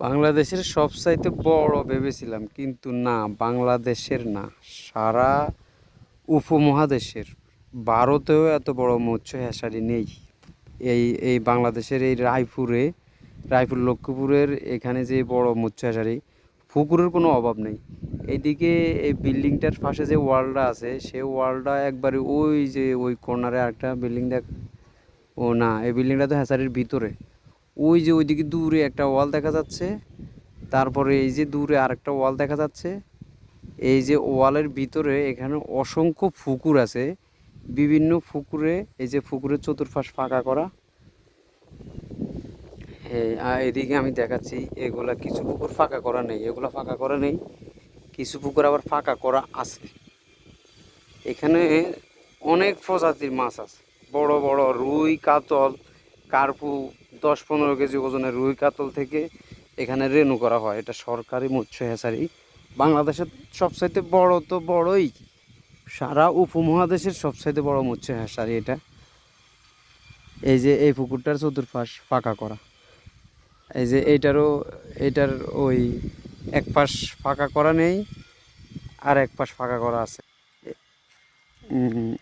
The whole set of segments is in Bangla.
বাংলাদেশের সবচাইতে বড় ভেবেছিলাম, কিন্তু না, বাংলাদেশের না। সারা উপমহাদেশের, ভারতেও এত বড় মৎস্য হ্যাসারি নেই। এই এই বাংলাদেশের এই রায়পুরে, রায়পুর, লক্ষ্মীপুরের এখানে যে বড় মৎস্য হ্যাসারি পুকুরের কোনো অভাব নেই। এইদিকে এই বিল্ডিংটার পাশে যে ওয়ালটা আছে, সেই ওয়ালটা একবারে ওই যে ওই কর্নারে একটা বিল্ডিং দেখ ও না, এই বিল্ডিংটা তো হ্যাসারির ভিতরে। ওই যে ওইদিকে দূরে একটা ওয়াল দেখা যাচ্ছে। তারপরে এই যে দূরে আরেকটা ওয়াল দেখা যাচ্ছে। এই যে ওয়ালের ভিতরে এখানে অসংখ্য পুকুর আছে। বিভিন্ন পুকুরে এই যে পুকুরের চতুর্পাশ ফাঁকা করা। হ্যাঁ এদিকে আমি দেখাচ্ছি, এগুলা কিছু পুকুর ফাঁকা করা নেই। এগুলা ফাঁকা করা নেই। কিছু পুকুর আবার ফাঁকা করা আছে। এখানে অনেক প্রজাতির মাছ আছে। বড় বড় রুই, কাতল, কার্পু দশ পনেরো কেজি ওজনের রুই কাতল থেকে এখানে রেনু করা হয়। এটা সরকারি মৎস্য হেসারি বাংলাদেশের সবচাইতে বড় তো বড়ই। সারা উপমহাদেশের সবচাইতে বড় মৎস্য হ্যাচারি এটা। এই যে এই পুকুরটার চতুর্পাশ ফাঁকা করা। এই যে এইটারও এইটার ওই এক পাশ ফাঁকা করা নেই আর এক পাশ ফাঁকা করা আছে।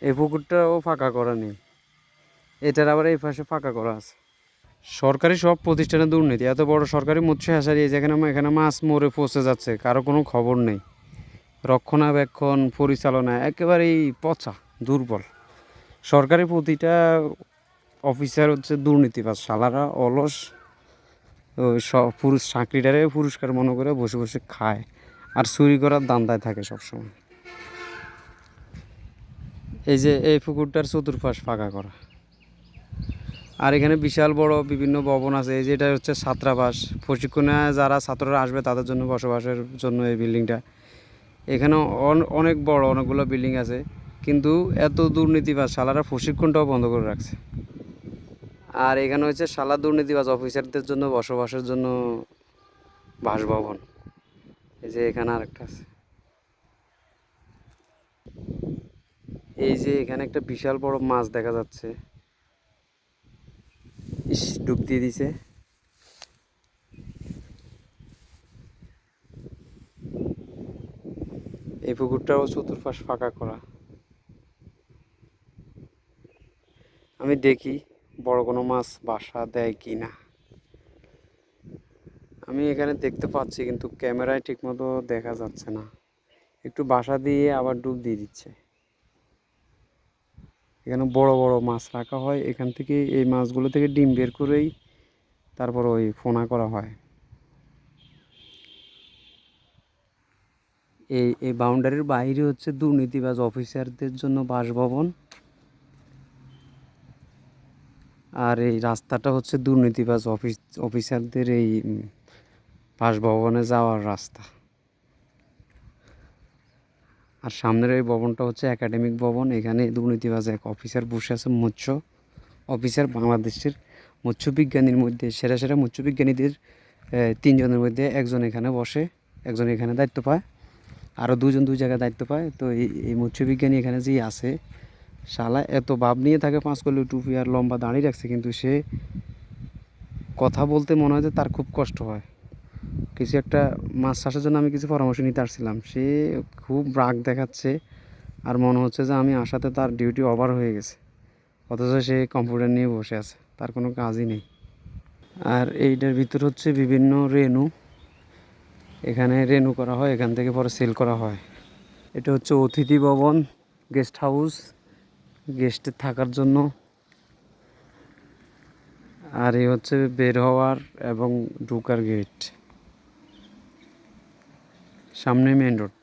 এই পুকুরটাও ফাঁকা করা নেই। এটার আবার এই পাশে ফাঁকা করা আছে। সরকারি সব প্রতিষ্ঠানে দুর্নীতি, এত বড় সরকারি মৎস্য হ্যাচারি যেখানে এখানে মাছ মরে পচে যাচ্ছে, কারও কোনো খবর নেই। রক্ষণাবেক্ষণ, পরিচালনা, একেবারেই পচা, দুর্বল। সরকারি প্রতিটা অফিসার হচ্ছে দুর্নীতিবাজ সালারা অলস পুরুষ চাকরিটারে পুরস্কার মনে করে বসে বসে খায়, আর চুরি করার দান্দায় থাকে সবসময়। এই যে এই পুকুরটার চতুর্পাশ ফাঁকা করা। আর এখানে বিশাল বড় বিভিন্ন ভবন আছে, এই যে এটা হচ্ছে ছাত্রাবাস। প্রশিক্ষণে যারা ছাত্ররা আসবে তাদের জন্য বসবাসের জন্য এই বিল্ডিংটা। এখানে অন- অনেক বড়, অনেকগুলো বিল্ডিং আছে, কিন্তু এত দুর্নীতিবাজ শালারা প্রশিক্ষণটাও বন্ধ করে রাখছে। আর এখানে হচ্ছে শালা দুর্নীতিবাজ অফিসারদের জন্য বসবাসের জন্য বাসভবন। এই যে এখানে আরেকটা আছে। এই যে এখানে একটা বিশাল বড় মাছ দেখা যাচ্ছে। ডুব দিয়ে দিছে। এই পুকুরটাও চতুর্পাশ ফাঁকা করা। আমি দেখি বড় কোনো মাছ বাসা দেয় কি না। আমি এখানে দেখতে পাচ্ছি কিন্তু ক্যামেরায় ঠিকমতো দেখা যাচ্ছে না। একটু বাসা দিয়ে আবার ডুব দিয়ে দিচ্ছে। এখানে বড় বড় মাছ রাখা হয়। এখান থেকে এই মাছগুলো থেকে ডিম বের করেই তারপর ওই ফোনা করা হয়। এই এই বাউন্ডারির বাইরে হচ্ছে দুর্নীতিবাজ অফিসারদের জন্য বাসভবন। আর এই রাস্তাটা হচ্ছে দুর্নীতিবাজ অফিস অফিসারদের এই বাসভবনে যাওয়ার রাস্তা। আর সামনের এই ভবনটা হচ্ছে একাডেমিক ভবন। এখানে দুর্নীতিবাজ এক অফিসার বসে আছে, মৎস্য অফিসার বাংলাদেশের মৎস্য বিজ্ঞানীর মধ্যে, সেরা সেরা মৎস্য বিজ্ঞানীদের তিনজনের মধ্যে একজন এখানে বসে, একজন এখানে দায়িত্ব পায় আরও দুজন দুই জায়গায় দায়িত্ব পায়। তো এই এই মৎস্য বিজ্ঞানী এখানে যেই আছে, শালা এত ভাব নিয়ে থাকে পাঁচ কলি টুপি আর লম্বা দাঁড়িয়ে রাখছে, কিন্তু সে কথা বলতে মনে হয় যে তার খুব কষ্ট হয়। কিছু একটা মাছ চাষের জন্য আমি কিছু পরামর্শ নিতে আসছিলাম। সে খুব রাগ দেখাচ্ছে আর মনে হচ্ছে যে আমি আসাতে তার ডিউটি ওভার হয়ে গেছে। অথচ সে কম্পিউটার নিয়ে বসে আছে, তার কোনো কাজই নেই। আর এইটার ভিতর হচ্ছে বিভিন্ন রেনু এখানে রেনু করা হয়, এখান থেকে পরে সেল করা হয়। এটা হচ্ছে অতিথি ভবন গেস্ট হাউস গেস্টে থাকার জন্য। আর এই হচ্ছে বের হওয়ার এবং ঢুকার গেট সামনে মেন রোড